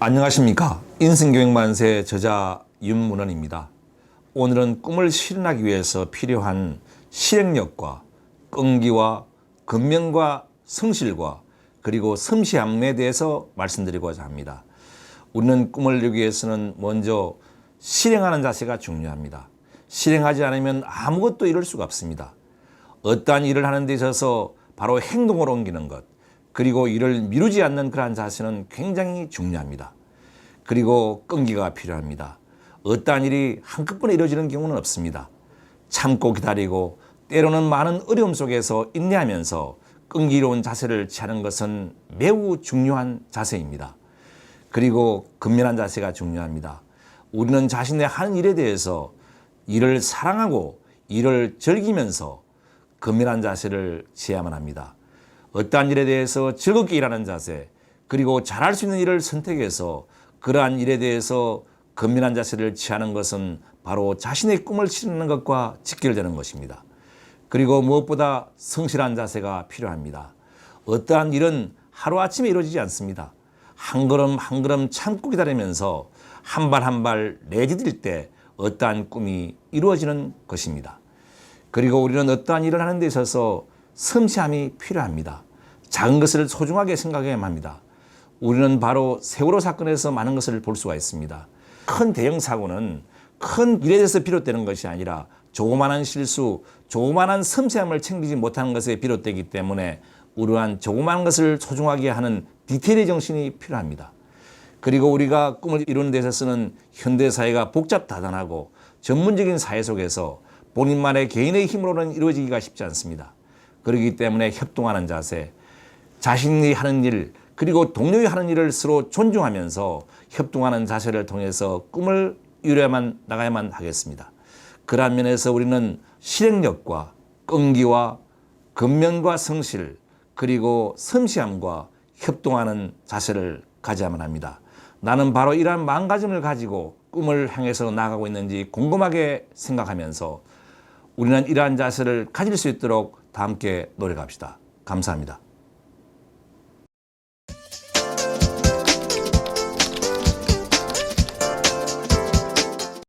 안녕하십니까 인생교육만세 저자 윤문원입니다. 오늘은 꿈을 실현하기 위해서 필요한 실행력과 끈기와 근면과 성실과 그리고 섬시함에 대해서 말씀드리고자 합니다. 우리는 꿈을 이루기 위해서는 먼저 실행하는 자세가 중요합니다. 실행하지 않으면 아무것도 이룰 수가 없습니다. 어떠한 일을 하는 데 있어서 바로 행동으로 옮기는 것, 그리고 이를 미루지 않는 그러한 자세는 굉장히 중요합니다. 그리고 끈기가 필요합니다. 어떠한 일이 한꺼번에 이루어지는 경우는 없습니다. 참고 기다리고 때로는 많은 어려움 속에서 인내하면서 끈기로운 자세를 취하는 것은 매우 중요한 자세입니다. 그리고 근면한 자세가 중요합니다. 우리는 자신의 하는 일에 대해서 일을 사랑하고 일을 즐기면서 근면한 자세를 취해야만 합니다. 어떠한 일에 대해서 즐겁게 일하는 자세, 그리고 잘할 수 있는 일을 선택해서 그러한 일에 대해서 근면한 자세를 취하는 것은 바로 자신의 꿈을 실현하는 것과 직결되는 것입니다. 그리고 무엇보다 성실한 자세가 필요합니다. 어떠한 일은 하루아침에 이루어지지 않습니다. 한 걸음 한 걸음 참고 기다리면서 한 발 한 발 내디딜 때 어떠한 꿈이 이루어지는 것입니다. 그리고 우리는 어떠한 일을 하는 데 있어서 섬세함이 필요합니다. 작은 것을 소중하게 생각해야만 합니다. 우리는 바로 세월호 사건에서 많은 것을 볼 수가 있습니다. 큰 대형 사고는 큰 일에 대해서 비롯되는 것이 아니라 조그마한 실수, 조그마한 섬세함을 챙기지 못하는 것에 비롯되기 때문에 우려한 조그마한 것을 소중하게 하는 디테일의 정신이 필요합니다. 그리고 우리가 꿈을 이루는 데 있어서는 현대 사회가 복잡다단하고 전문적인 사회 속에서 본인만의 개인의 힘으로는 이루어지기가 쉽지 않습니다. 그렇기 때문에 협동하는 자세, 자신이 하는 일, 그리고 동료의 하는 일을 서로 존중하면서 협동하는 자세를 통해서 꿈을 이루어야만 나가야만 하겠습니다. 그러한 면에서 우리는 실행력과 끈기와 근면과 성실 그리고 섬시함과 협동하는 자세를 가져야만 합니다. 나는 바로 이러한 마음가짐을 가지고 꿈을 향해서 나아가고 있는지 궁금하게 생각하면서 우리는 이러한 자세를 가질 수 있도록 다 함께 노력합시다. 감사합니다.